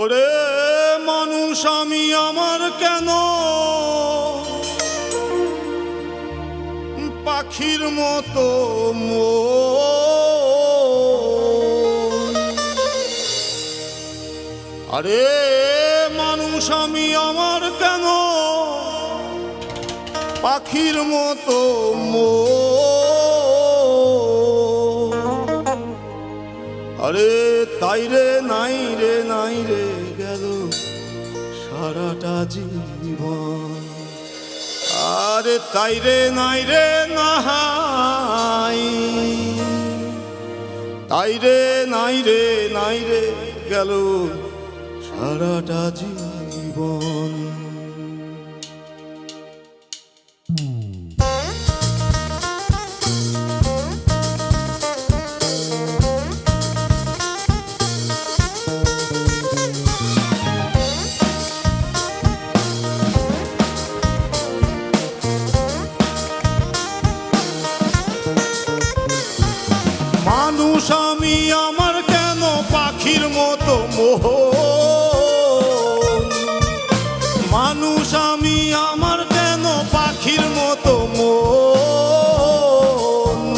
ওরে মানুষ, আমি আমার কেন? পাখির মতো মো আরে মানুষ, আমি আমার কেন? পাখির মতো মন। আরে তাই রে, নাই রে নাই রে গেল সারাটা জীবন। আরে তাই রে, নাই রে, নাই। তাই রে, নাই রে নাই রে গেল সারাটা জীবন। পাখির মতো মোহ মানুষ, আমি, আমার কেন পাখির মতো মন?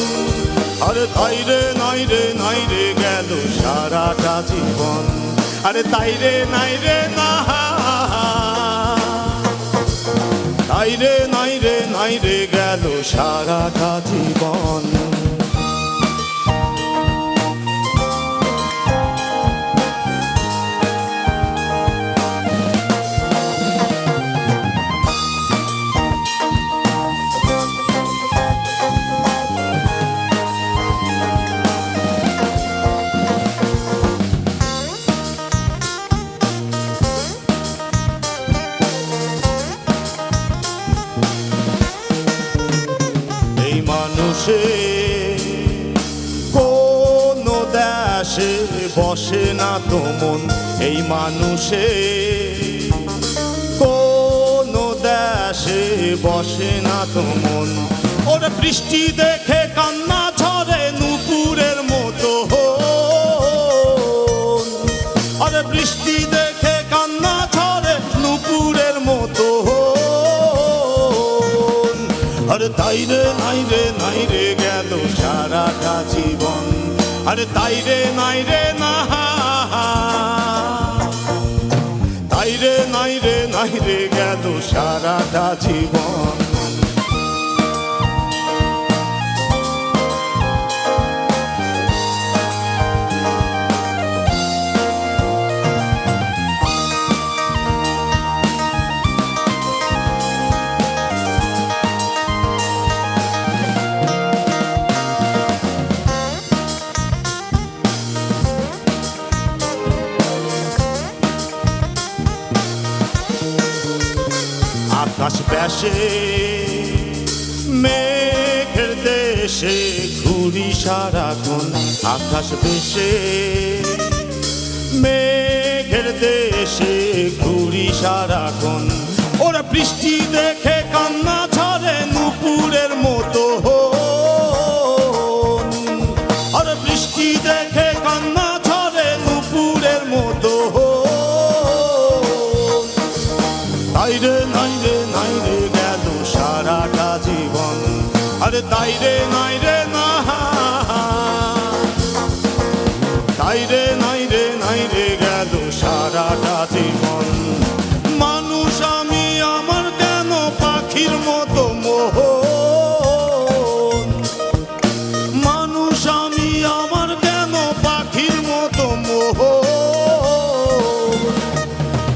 আরে তাই রে, নাই রে নাই রে গেল সারাটা জীবন। আরে তাই রে, নাই রে, না। তাই রে, নাই রে নাই রে গেল সারাটা জীবন। মানুষে কোন দেশে বসে না তো মন এই মানুষে। কোন দেশে বসে না তো মন। ওরে বৃষ্টি দেখে কান্না ঝরে নুপুরের মতো। আরে বৃষ্টি আরে তাই রে, নাই রে নাই রে গেল সারাটা জীবন। আর তাই রে, নাই রে, না তাই রে, নাই রে নাই রে গেল সারাটা জীবন। আকাশ মেঘের দেশে ঘুরি সারাক্ষণ আকাশ বেশে মেঘের দেশে ঘুরি সারাক্ষণ, ওরা বৃষ্টি দেখে কান্না নাই রে নাই রে গেল সারাটা জীবন। আরে তাই রে নাই রে না।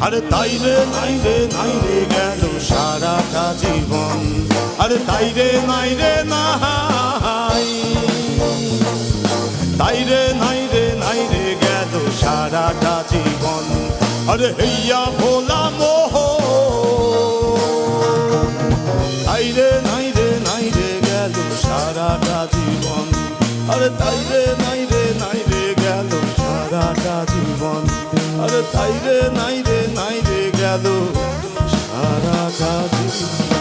আরে তাই রে, নাই রে নাই রে গেল সারাটা জীবন। আরে তাই রে, নাই রে, নাই। তাই রে, নাই রে নাই রে গেল সারাটা জীবন। আরে হইয়া ভোলা জীবন। আরে তাই রে নাই রে নাই রে গেল সারা জীবন